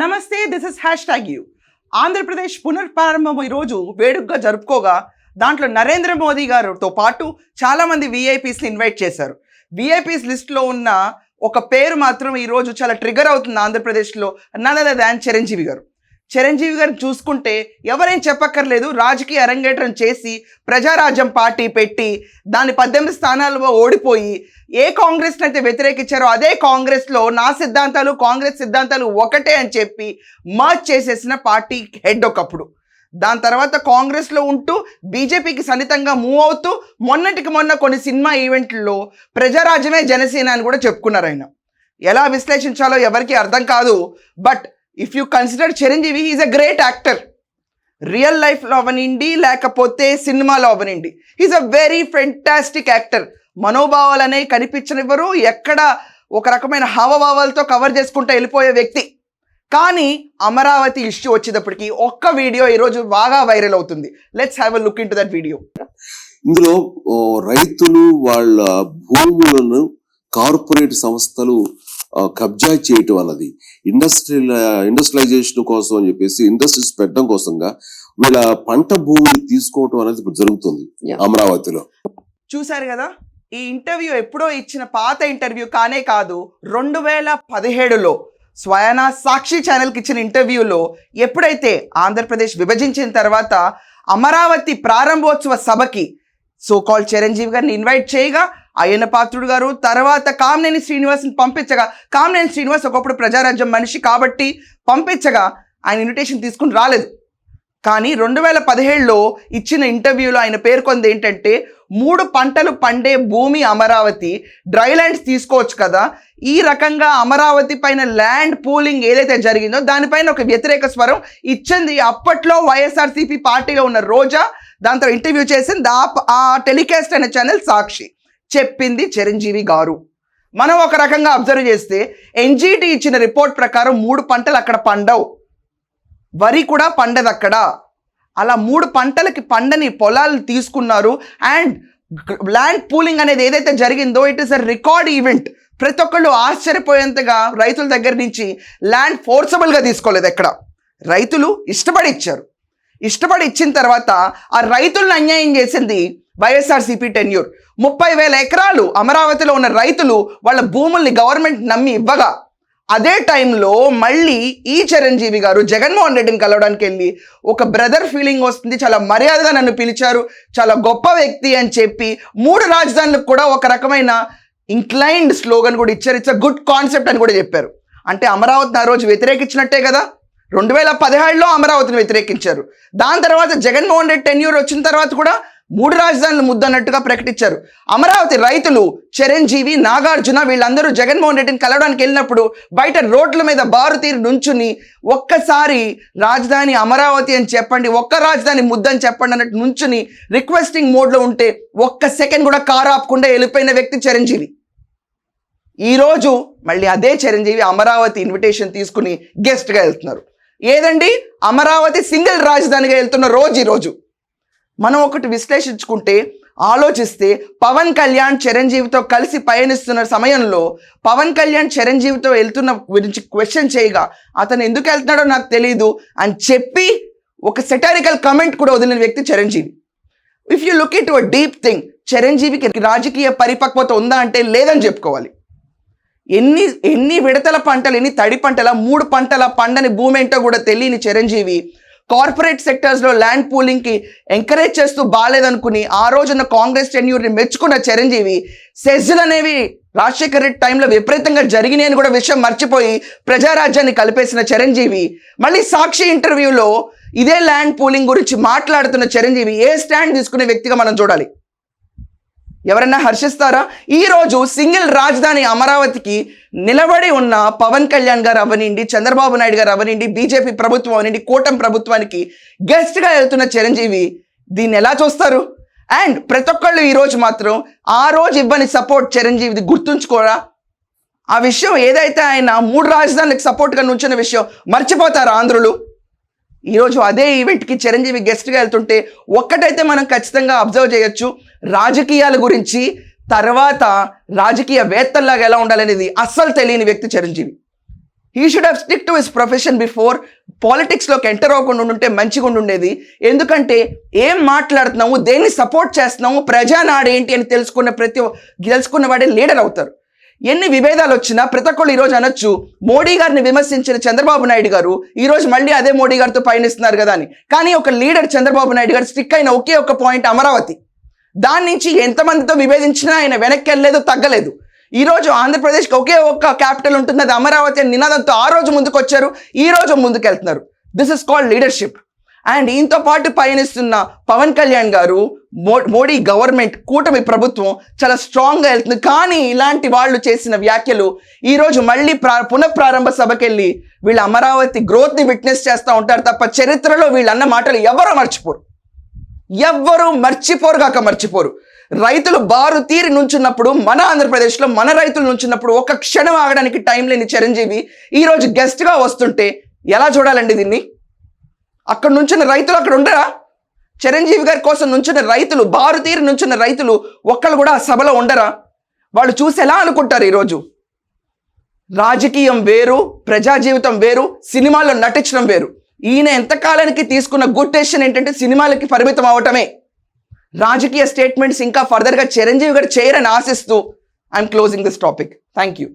నమస్తే this is hash tag you Andhra Pradesh పునర్ప్రారంభం ఈరోజు వేడుకగా జరుపుకోగా దాంట్లో నరేంద్ర మోదీ గారితో పాటు చాలామంది విఐపీస్ని ఇన్వైట్ చేశారు. విఐపీస్ లిస్ట్లో ఉన్న ఒక పేరు మాత్రం ఈరోజు చాలా ట్రిగర్ అవుతుంది ఆంధ్రప్రదేశ్లో నన్నద దాన్ చిరంజీవి గారు. చిరంజీవి గారిని చూసుకుంటే ఎవరేం చెప్పక్కర్లేదు రాజకీయ అరంగేట్రం చేసి ప్రజారాజ్యం పార్టీ పెట్టి దాని పద్దెనిమిది స్థానాల్లో ఓడిపోయి ఏ కాంగ్రెస్ని అయితే వ్యతిరేకించారో అదే కాంగ్రెస్లో నా సిద్ధాంతాలు కాంగ్రెస్ సిద్ధాంతాలు ఒకటే అని చెప్పి మర్జ్ చేసేసిన పార్టీ హెడ్ ఒకప్పుడు. దాని తర్వాత కాంగ్రెస్లో ఉంటూ బీజేపీకి సన్నితంగా మూవ్ అవుతూ మొన్నటికి మొన్న కొన్ని సినిమా ఈవెంట్లలో ప్రజారాజ్యమే జనసేన అని కూడా చెప్పుకున్నారు ఆయన. ఎలా విశ్లేషించాలో ఎవరికి అర్థం కాదు but if you consider Chiranjeevi is a great actor real లైఫ్లో అవనండి లేకపోతే సినిమాలో అవనండి is a very fantastic actor మనోభావాలనే కనిపించనివ్వరు. ఎక్కడ ఒక రకమైన హావభావాలతో కవర్ చేసుకుంటూ వెళ్ళిపోయే వ్యక్తి. కానీ అమరావతి ఇష్యూ వచ్చేటప్పటికి ఒక్క వీడియో ఈరోజు బాగా వైరల్ అవుతుంది. Let's have a look into that video ఇందులో ఓ, రైతులు వాళ్ళ భూములను కార్పొరేట్ సంస్థలు కబ్జా చేయటం అన్నది. ఇండస్ట్రియల్ ఇండస్ట్రియలైజేషన్ కోసం అని చెప్పేసి ఇండస్ట్రీస్ పెట్టడం కోసంగా వీళ్ళ పంట భూములు తీసుకోవటం అనేది ఇప్పుడు జరుగుతుంది. అమరావతిలో. చూశారు కదా? ఈ ఇంటర్వ్యూ ఎప్పుడో ఇచ్చిన పాత ఇంటర్వ్యూ కానే కాదు రెండు వేల పదిహేడులో స్వయాన సాక్షి ఛానల్కి ఇచ్చిన ఇంటర్వ్యూలో ఎప్పుడైతే ఆంధ్రప్రదేశ్ విభజించిన తర్వాత అమరావతి ప్రారంభోత్సవ సభకి సో కాల్ చిరంజీవి గారిని ఇన్వైట్ చేయగా అయ్యన్న పాత్రుడు గారు. తర్వాత కామనేని శ్రీనివాస్ని పంపించగా కామనేని శ్రీనివాస్ ఒకప్పుడు ప్రజారాజ్యం మనిషి కాబట్టి పంపించగా ఆయన ఇన్విటేషన్ తీసుకుని రాలేదు. కానీ రెండు వేల పదిహేడులో ఇచ్చిన ఇంటర్వ్యూలో ఆయన పేర్కొంది ఏంటంటే మూడు పంటలు పండే భూమి అమరావతి డ్రై ల్యాండ్స్ తీసుకోవచ్చు కదా. ఈ రకంగా అమరావతి పైన ల్యాండ్ పూలింగ్ ఏదైతే జరిగిందో దానిపైన ఒక వ్యతిరేక స్వరం ఇచ్చింది. అప్పట్లో వైఎస్ఆర్సీపీ పార్టీలో ఉన్న రోజా దాంతో ఇంటర్వ్యూ చేసింది. ఆ ఆ టెలికాస్ట్ అనే ఛానల్ సాక్షి. చెప్పింది చిరంజీవి గారు. మనం ఒక రకంగా అబ్జర్వ్ చేస్తే ఎన్జీటీ ఇచ్చిన రిపోర్ట్ ప్రకారం మూడు పంటలు అక్కడ పండవు. వరి కూడా పండదు అక్కడ. అలా మూడు పంటలకి పండని పొలాలు తీసుకున్నారు అండ్ ల్యాండ్ పూలింగ్ అనేది ఏదైతే జరిగిందో it is a record event ప్రతి ఒక్కళ్ళు ఆశ్చర్యపోయేంతగా రైతుల దగ్గర నుంచి ల్యాండ్ ఫోర్సబుల్గా తీసుకోలేదు ఎక్కడ. రైతులు ఇష్టపడి ఇచ్చారు. ఇష్టపడి ఇచ్చిన తర్వాత ఆ రైతులను అన్యాయం చేసింది వైఎస్ఆర్సీపీ టెన్యూర్. ముప్పై వేల ఎకరాలు అమరావతిలో ఉన్న రైతులు వాళ్ళ భూముల్ని గవర్నమెంట్ నమ్మి ఇవ్వగా అదే టైంలో మళ్ళీ ఈ చిరంజీవి గారు జగన్మోహన్ రెడ్డిని కలవడానికి వెళ్ళి ఒక బ్రదర్ ఫీలింగ్ వస్తుంది. చాలా మర్యాదగా నన్ను పిలిచారు. చాలా గొప్ప వ్యక్తి అని చెప్పి మూడు రాజధానులకు కూడా ఒక రకమైన ఇంక్లైన్డ్ స్లోగన్ కూడా ఇచ్చారు. ఇట్స్ అ గుడ్ కాన్సెప్ట్ అని కూడా చెప్పారు. అంటే అమరావతిని ఆ రోజు వ్యతిరేకించినట్టే కదా. రెండు వేల పదిహేడులో అమరావతిని వ్యతిరేకించారు. దాని తర్వాత జగన్మోహన్ రెడ్డి టెన్యూర్ వచ్చిన తర్వాత కూడా మూడు రాజధానులు ముద్దన్నట్టుగా ప్రకటించారు. అమరావతి రైతులు చిరంజీవి నాగార్జున వీళ్ళందరూ జగన్మోహన్ రెడ్డిని కలవడానికి వెళ్ళినప్పుడు బయట రోడ్ల మీద బారు తీరు నుంచుని ఒక్కసారి రాజధాని అమరావతి అని చెప్పండి ఒక్క రాజధాని ముద్దని చెప్పండి అన్నట్టు నుంచుని రిక్వెస్టింగ్ మోడ్లో ఉంటే ఒక్క సెకండ్ కూడా కారు ఆపకుండా వెళ్ళిపోయిన వ్యక్తి చిరంజీవి. ఈరోజు మళ్ళీ అదే చిరంజీవి అమరావతి ఇన్విటేషన్ తీసుకుని గెస్ట్గా వెళ్తున్నారు. ఏదండి? అమరావతి సింగిల్ రాజధానిగా వెళ్తున్న రోజు ఈరోజు. మనం ఒకటి విశ్లేషించుకుంటే ఆలోచిస్తే పవన్ కళ్యాణ్ చిరంజీవితో కలిసి పయనిస్తున్న సమయంలో పవన్ కళ్యాణ్ చిరంజీవితో వెళ్తున్న గురించి క్వశ్చన్ చేయగా అతను ఎందుకు వెళ్తున్నాడో నాకు తెలియదు అని చెప్పి ఒక సెటారికల్ కమెంట్ కూడా వదిలిన వ్యక్తి Chiranjeevi. If you look it a deep thing చిరంజీవికి రాజకీయ పరిపక్వత ఉందా అంటే లేదని చెప్పుకోవాలి. ఎన్ని ఎన్ని విడతల పంటలు ఎన్ని తడి పంటల మూడు పంటల పండని భూమి ఏంటో కూడా తెలియని చిరంజీవి కార్పొరేట్ సెక్టర్స్లో ల్యాండ్ పూలింగ్కి ఎంకరేజ్ చేస్తూ బాగాలేదనుకుని ఆ రోజున కాంగ్రెస్ టెన్యూర్ని మెచ్చుకున్న చిరంజీవి సెజ్జులు అనేవి రాజశేఖర రెడ్డి టైంలో విపరీతంగా జరిగినాయి అని కూడా విషయం మర్చిపోయి ప్రజారాజ్యాన్ని కలిపేసిన చిరంజీవి. మళ్ళీ సాక్షి ఇంటర్వ్యూలో ఇదే ల్యాండ్ పూలింగ్ గురించి మాట్లాడుతున్న చిరంజీవి ఏ స్టాండ్ తీసుకునే వ్యక్తిగా మనం చూడాలి? ఎవరన్నా హర్షిస్తారా? ఈరోజు సింగిల్ రాజధాని అమరావతికి నిలబడి ఉన్న పవన్ కళ్యాణ్ గారు అవనండి చంద్రబాబు నాయుడు గారు అవనండి బీజేపీ ప్రభుత్వం అవనండి కూటమి ప్రభుత్వానికి గెస్ట్గా వెళ్తున్న చిరంజీవి దీన్ని ఎలా చూస్తారు? అండ్ ప్రతి ఒక్కళ్ళు ఈరోజు మాత్రం ఆ రోజు ఇవ్వని సపోర్ట్ చిరంజీవిది గుర్తుంచుకోరా? ఆ విషయం ఏదైతే ఆయన మూడు రాజధానులకు సపోర్ట్గా నుంచిన విషయం మర్చిపోతారు ఆంధ్రులు? ఈరోజు అదే ఈవెంట్కి చిరంజీవి గెస్ట్గా వెళ్తుంటే ఒక్కటైతే మనం ఖచ్చితంగా అబ్జర్వ్ చేయొచ్చు. రాజకీయాల గురించి తర్వాత రాజకీయవేత్తల్లాగా ఎలా ఉండాలనేది అస్సలు తెలియని వ్యక్తి Chiranjeevi. He should have stick to his profession before పాలిటిక్స్లోకి enter అవ్వకుండా ఉంటే మంచిగా ఉండేది ఎందుకంటే ఏం మాట్లాడుతున్నాము దేన్ని సపోర్ట్ చేస్తున్నాము ప్రజానాడు ఏంటి అని తెలుసుకున్న ప్రతి తెలుసుకున్న వాడే లీడర్ అవుతారు. ఎన్ని విభేదాలు వచ్చినా ప్రతి ఒక్కళ్ళు ఈరోజు అనొచ్చు మోడీ గారిని విమర్శించిన చంద్రబాబు నాయుడు గారు ఈరోజు మళ్ళీ అదే మోడీ గారితో పయనిస్తున్నారు కదా అని. కానీ ఒక లీడర్ చంద్రబాబు నాయుడు గారు స్టిక్ అయిన ఒకే ఒక పాయింట్ అమరావతి. దాని నుంచి ఎంతమందితో విభేదించినా ఆయన వెనక్కి వెళ్ళలేదు తగ్గలేదు. ఈ రోజు ఆంధ్రప్రదేశ్కి ఒకే ఒక్క క్యాపిటల్ ఉంటుంది అది అమరావతి అని నినాదంతో ఆ రోజు ముందుకు వచ్చారు ఈ రోజు ముందుకు వెళ్తున్నారు this is called leadership and దీంతో పాటు పయనిస్తున్న పవన్ కళ్యాణ్ గారు మో- మోడీ గవర్నమెంట్ కూటమి ప్రభుత్వం చాలా స్ట్రాంగ్గా వెళ్తుంది. కానీ ఇలాంటి వాళ్ళు చేసిన వ్యాఖ్యలు ఈ రోజు మళ్ళీ ప్రా పునఃప్రారంభ సభకెళ్ళి వీళ్ళ అమరావతి గ్రోత్ని విట్నెస్ చేస్తూ ఉంటారు తప్ప చరిత్రలో వీళ్ళు అన్న మాటలు ఎవరో మర్చిపోరు. ఎవ్వరూ మర్చిపోరు కాక మర్చిపోరు. రైతులు బారు తీరి నుంచున్నప్పుడు మన ఆంధ్రప్రదేశ్లో మన రైతులు నుంచున్నప్పుడు ఒక క్షణం ఆగడానికి టైం లేని చిరంజీవి ఈరోజు గెస్ట్గా వస్తుంటే ఎలా చూడాలండి దీన్ని? అక్కడ నుంచున్న రైతులు అక్కడ ఉండరా? చిరంజీవి గారి కోసం నుంచున్న రైతులు బారు తీరి నుంచున్న రైతులు ఒక్కళ్ళు కూడా ఆ సభలో ఉండరా? వాళ్ళు చూసి ఎలా అనుకుంటారు ఈరోజు? రాజకీయం వేరు ప్రజా జీవితం వేరు సినిమాల్లో నటించడం వేరు. ఈయన ఎంతకాలానికి తీసుకున్న గుడ్ డెసిషన్ ఏంటంటే సినిమాలకి పరిమితం అవటమే. రాజకీయ స్టేట్మెంట్స్ ఇంకా ఫర్దర్గా చిరంజీవి గారు చేయరని ఆశిస్తూ I'm closing this topic thank you